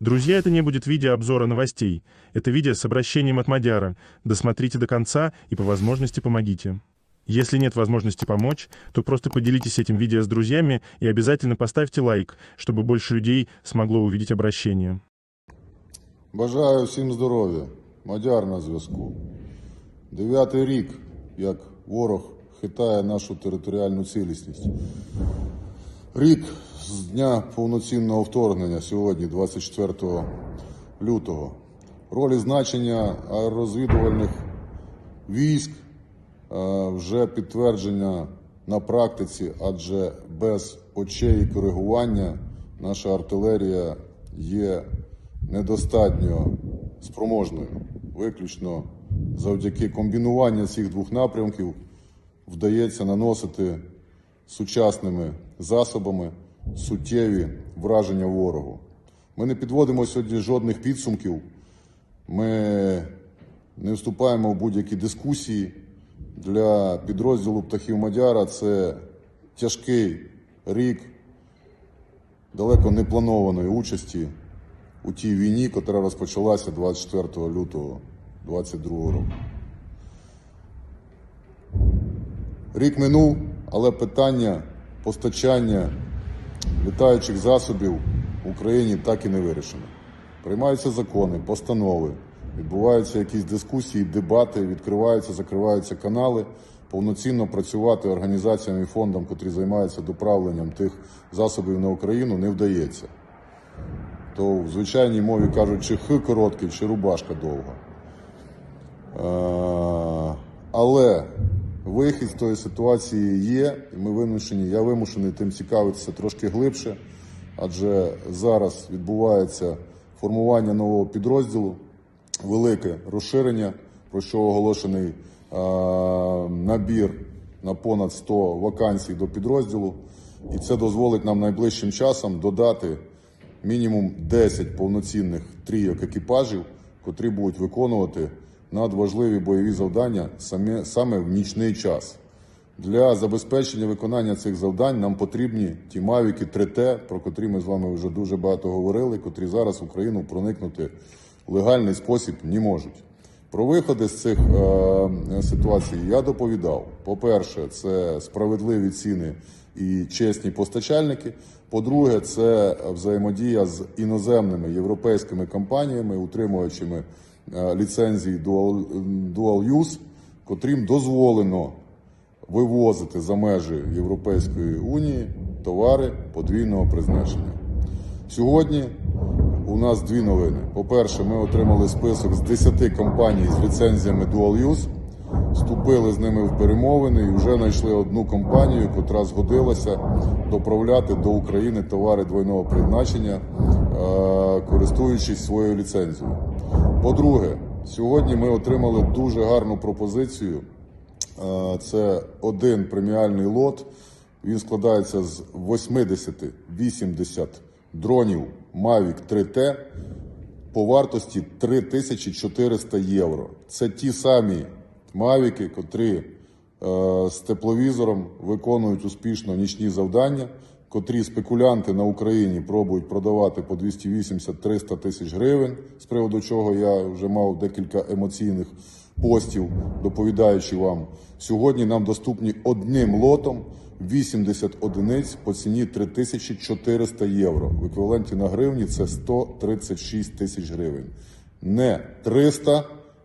Друзья, это не будет видео обзора новостей. Это видео с обращением от Мадяра. Досмотрите до конца и по возможности помогите. Если нет возможности помочь, то просто поделитесь этим видео с друзьями и обязательно поставьте лайк, чтобы больше людей смогло увидеть обращение. Бажаю всім здоров'я. Мадяр на зв'язку. Дев'ятий рік, як ворог хитає нашу територіальну цілісність. Рік з дня повноцінного вторгнення сьогодні, 24 лютого. Роль і значення аеророзвідувальних військ е, вже підтвердження на практиці, адже без очей і коригування наша артилерія є недостатньо спроможною. Виключно завдяки комбінуванню цих двох напрямків вдається наносити сучасними засобами суттєві враження ворогу. Ми не підводимо сьогодні жодних підсумків. Ми не вступаємо в будь-які дискусії. Для підрозділу птахів Мадяра це тяжкий рік далеко не планованої участі у тій війні, яка розпочалася 24 лютого 2022 року. Рік минув, але питання постачання літаючих засобів в Україні так і не вирішено. Приймаються закони, постанови, відбуваються якісь дискусії, дебати, відкриваються, закриваються канали. Повноцінно працювати організаціям і фондам, котрі займаються доправленням тих засобів на Україну, не вдається. То в звичайній мові кажуть, чи х короткий, чи рубашка довга. Е, Але вихід з тої ситуації є, і ми вимушені, я вимушений тим цікавитися трошки глибше, адже зараз відбувається формування нового підрозділу, велике розширення, про що оголошений е, набір на понад 100 вакансій до підрозділу. І це дозволить нам найближчим часом додати мінімум 10 повноцінних трійок екіпажів, котрі будуть виконувати надважливі бойові завдання саме, в нічний час. Для забезпечення виконання цих завдань нам потрібні ті мавіки 3Т, про котрі ми з вами вже дуже багато говорили, котрі зараз в Україну проникнути в легальний спосіб не можуть. Про виходи з цих е, ситуацій я доповідав. По-перше, це справедливі ціни і чесні постачальники. По-друге, це взаємодія з іноземними європейськими компаніями, утримувачами ліцензії Dual, Dual Use, котрим дозволено вивозити за межі Європейської унії товари подвійного призначення. Сьогодні у нас дві новини. По-перше, ми отримали список з 10 компаній з ліцензіями Dual Use, вступили з ними в перемовини і вже знайшли одну компанію, котра згодилася доправляти до України товари двойного призначення, е, користуючись своєю ліцензією. По-друге, сьогодні ми отримали дуже гарну пропозицію. Е, Це один преміальний лот. Він складається з 80-80 дронів Mavic 3T по вартості 3400 євро. Це ті самі мавіки, котрі е, з тепловізором виконують успішно нічні завдання, котрі спекулянти на Україні пробують продавати по 280-300 тисяч гривень, з приводу чого я вже мав декілька емоційних постів, доповідаючи вам. Сьогодні нам доступні одним лотом 80 одиниць по ціні 3400 євро. В еквіваленті на гривні це 136 тисяч гривень. Не 300,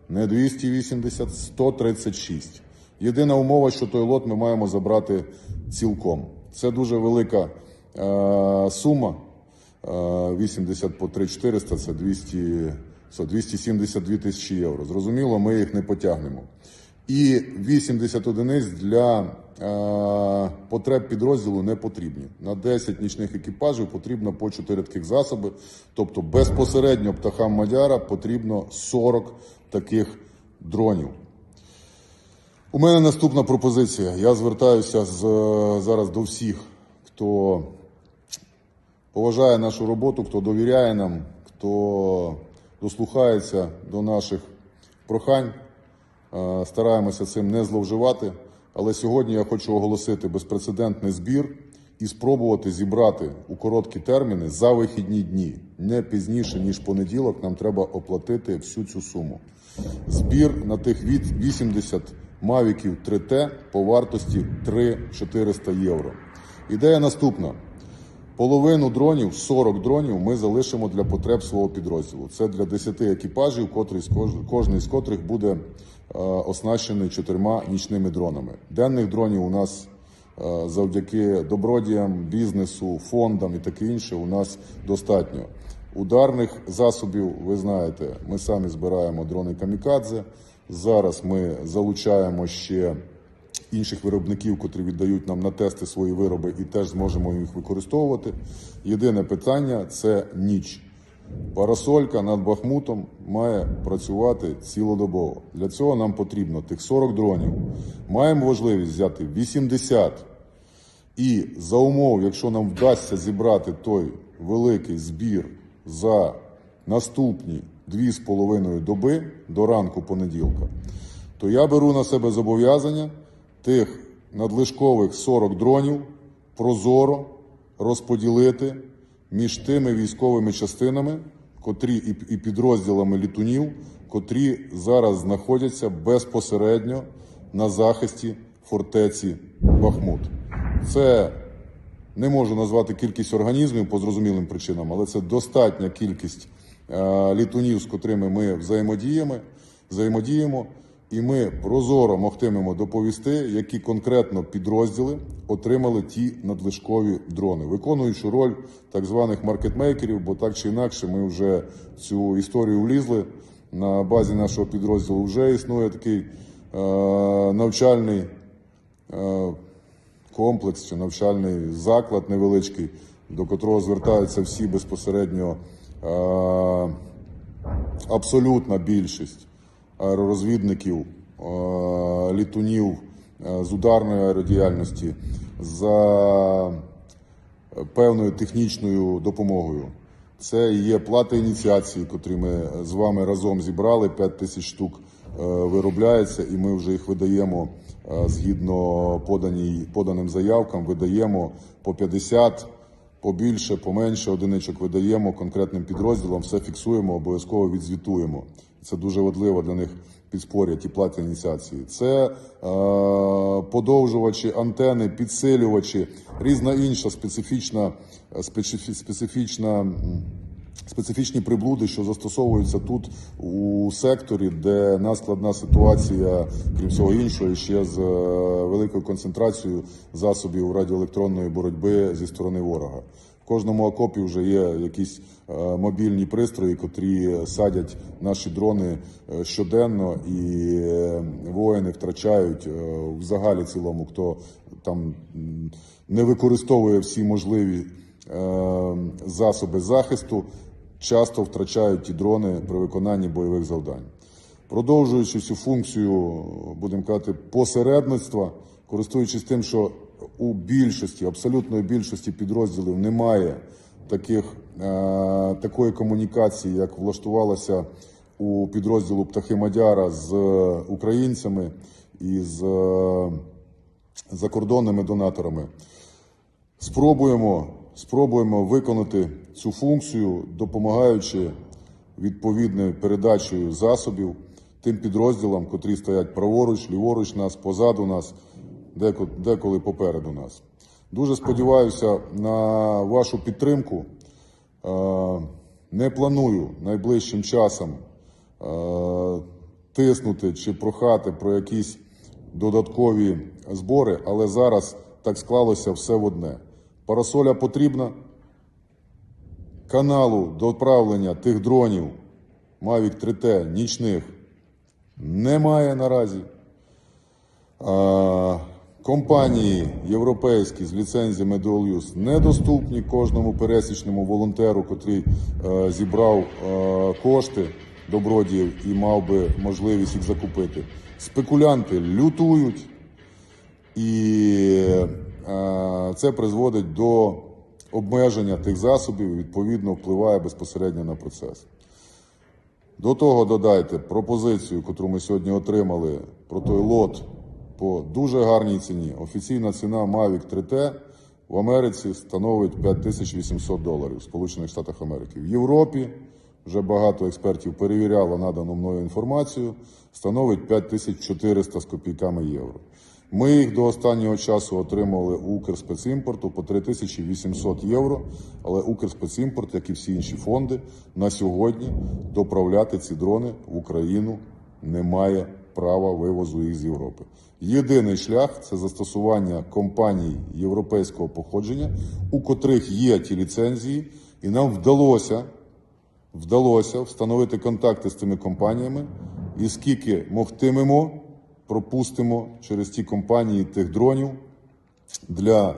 не 280, 136. Єдина умова, що той лот ми маємо забрати цілком. Це дуже велика е, сума. Е, 80 по 3400 це 200, це 272 тисячі євро. Зрозуміло, ми їх не потягнемо. І 80 одиниць для е, потреб підрозділу не потрібні. На 10 нічних екіпажів потрібно по 4 таких засоби. Тобто безпосередньо птахам Мадяра потрібно 40 таких дронів. У мене наступна пропозиція. Я звертаюся з, зараз до всіх, хто поважає нашу роботу, хто довіряє нам, хто дослухається до наших прохань. Е, Стараємося цим не зловживати. Але сьогодні я хочу оголосити безпрецедентний збір і спробувати зібрати у короткі терміни за вихідні дні. Не пізніше, ніж понеділок, нам треба оплатити всю цю суму. Збір на тих від 80 мавіків 3T по вартості 3-400 євро. Ідея наступна. Половину дронів, 40 дронів, ми залишимо для потреб свого підрозділу. Це для 10 екіпажів, кожний з котрих буде е, оснащений чотирма нічними дронами. Денних дронів у нас е, завдяки добродіям, бізнесу, фондам і таке інше у нас достатньо. Ударних засобів, ви знаєте, ми самі збираємо дрони камікадзе. Зараз ми залучаємо ще інших виробників, котрі віддають нам на тести свої вироби, і теж зможемо їх використовувати. Єдине питання це ніч. Парасолька над Бахмутом має працювати цілодобово. Для цього нам потрібно тих 40 дронів. Маємо можливість взяти 80. І за умов, якщо нам вдасться зібрати той великий збір за наступні 2,5 доби до ранку понеділка, то я беру на себе зобов'язання тих надлишкових 40 дронів прозоро розподілити між тими військовими частинами, котрі і, підрозділами літунів, котрі зараз знаходяться безпосередньо на захисті фортеці Бахмут. Це не можу назвати кількість організмів по зрозумілим причинам, але це достатня кількість літунів, з котрими ми взаємодіємо, взаємодіємо, і ми прозоро могтимемо доповісти, які конкретно підрозділи отримали ті надлишкові дрони, виконуючи роль так званих маркетмейкерів, бо так чи інакше ми вже цю історію влізли. На базі нашого підрозділу вже існує такий е, навчальний. Е, комплекс чи навчальний заклад невеличкий, до котрого звертаються всі безпосередньо е, абсолютна більшість аеророзвідників, е, літунів е, з ударної аеродіяльності за певною технічною допомогою. Це є плата ініціації, котрі ми з вами разом зібрали. 5 тисяч штук е, виробляється, і ми вже їх видаємо е, згідно поданій, поданим заявкам. Видаємо по 50, побільше, поменше одиничок видаємо конкретним підрозділам. Все фіксуємо, обов'язково відзвітуємо. Це дуже важливо для них підспоря ті платні ініціації. Це е, подовжувачі, антени, підсилювачі, різна інша специфічна, е, специфічна. Специфічні приблуди, що застосовуються тут у секторі, де наскладна ситуація, крім всього іншого, ще з е, великою концентрацією засобів радіоелектронної боротьби зі сторони ворога. В кожному окопі вже є якісь е, мобільні пристрої, котрі садять наші дрони е, щоденно, і воїни втрачають е, в загалі цілому, хто там не використовує всі можливі засоби захисту, часто втрачають ті дрони при виконанні бойових завдань. Продовжуючи цю функцію, будемо казати, посередництва, користуючись тим, що у більшості, абсолютної більшості підрозділів немає таких, е, такої комунікації, як влаштувалася у підрозділу Птахи Мадяра з українцями і з е, закордонними донаторами. Спробуємо, спробуємо виконати цю функцію, допомагаючи відповідною передачею засобів тим підрозділам, котрі стоять праворуч, ліворуч нас, позаду нас, деколи попереду нас. Дуже сподіваюся на вашу підтримку. Е, Не планую найближчим часом е, тиснути чи прохати про якісь додаткові збори, але зараз так склалося все в одне. Парасоля потрібна, каналу до відправлення тих дронів Mavic 3T нічних немає наразі. А, компанії європейські з ліцензіями Dual недоступні кожному пересічному волонтеру, котрий е, зібрав е, кошти добродіїв і мав би можливість їх закупити. Спекулянти лютують, і е, це призводить до обмеження тих засобів відповідно впливає безпосередньо на процес. До того додайте пропозицію, яку ми сьогодні отримали про той лот по дуже гарній ціні. Офіційна ціна Mavic 3T в Америці становить 5800 доларів в Сполучених Штатах Америки. В Європі вже багато експертів перевіряло надану мною інформацію, становить 5400 з копійками євро. Ми їх до останнього часу отримали у Укрспецімпорту по 3800 євро, але Укрспецімпорт, як і всі інші фонди, на сьогодні доправляти ці дрони в Україну не має права вивозу їх з Європи. Єдиний шлях це застосування компаній європейського походження, у котрих є ті ліцензії, і нам вдалося вдалося встановити контакти з цими компаніями, і скільки могтимемо, пропустимо через ті компанії тих дронів для е,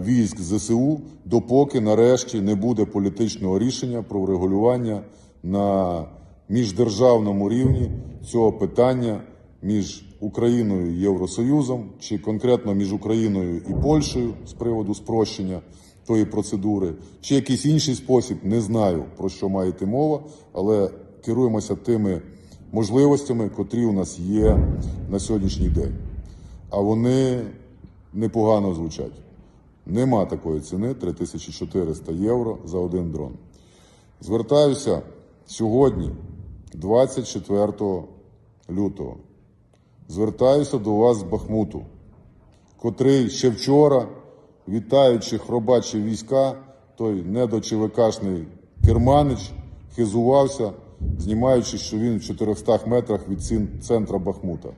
військ ЗСУ, допоки нарешті не буде політичного рішення про врегулювання на міждержавному рівні цього питання між Україною і Євросоюзом, чи конкретно між Україною і Польщею з приводу спрощення тої процедури, чи якийсь інший спосіб, не знаю про що має йти мова, але керуємося тими можливостями, котрі у нас є на сьогоднішній день. А вони непогано звучать. Нема такої ціни 3400 євро за один дрон. Звертаюся сьогодні, 24 лютого. Звертаюся до вас з Бахмуту, котрий ще вчора, вітаючи хробачі війська, той недочевикашний Керманич хизувався, знімаючи, що він в 400 метрах від центра Бахмута.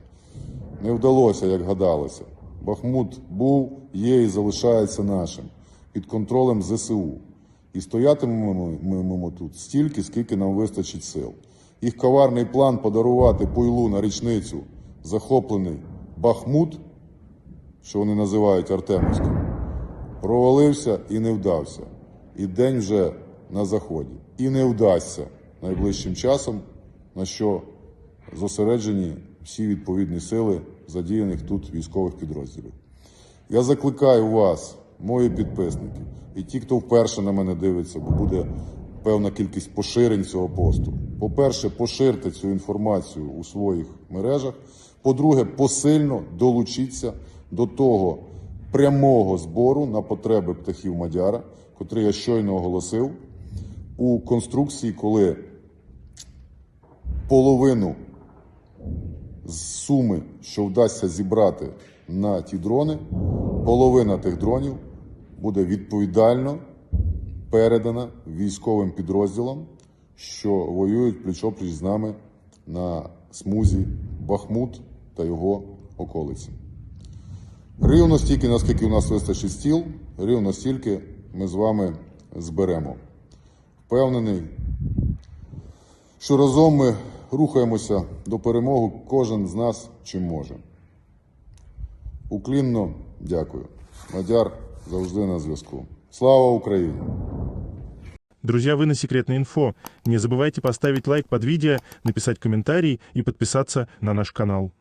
Не вдалося, як гадалося. Бахмут був, є і залишається нашим під контролем ЗСУ. І стоятимемо тут стільки, скільки нам вистачить сил. Їх коварний план подарувати Пуйлу на річницю захоплений Бахмут, що вони називають Артемовським, провалився і не вдався. І день вже на заході. І не вдасться найближчим часом, на що зосереджені всі відповідні сили задіяних тут військових підрозділів. Я закликаю вас, мої підписники, і ті, хто вперше на мене дивиться, бо буде певна кількість поширень цього посту. По-перше, поширте цю інформацію у своїх мережах. По-друге, посильно долучіться до того прямого збору на потреби птахів Мадяра, котрий я щойно оголосив у конструкції, коли половину з суми, що вдасться зібрати на ті дрони, половина тих дронів буде відповідально передана військовим підрозділам, що воюють пліч-опліч з нами на смузі Бахмут та його околиці. Рівно стільки, наскільки у нас вистачить стіл, рівно стільки ми з вами зберемо. Впевнений, що разом ми рухаємося до перемоги кожен з нас чим може. Уклінно дякую. Мадяр завжди на зв'язку. Слава Україні! Друзья, вы на секретной инфо. Не забывайте поставить лайк под видео, написать комментарий и подписаться на наш канал.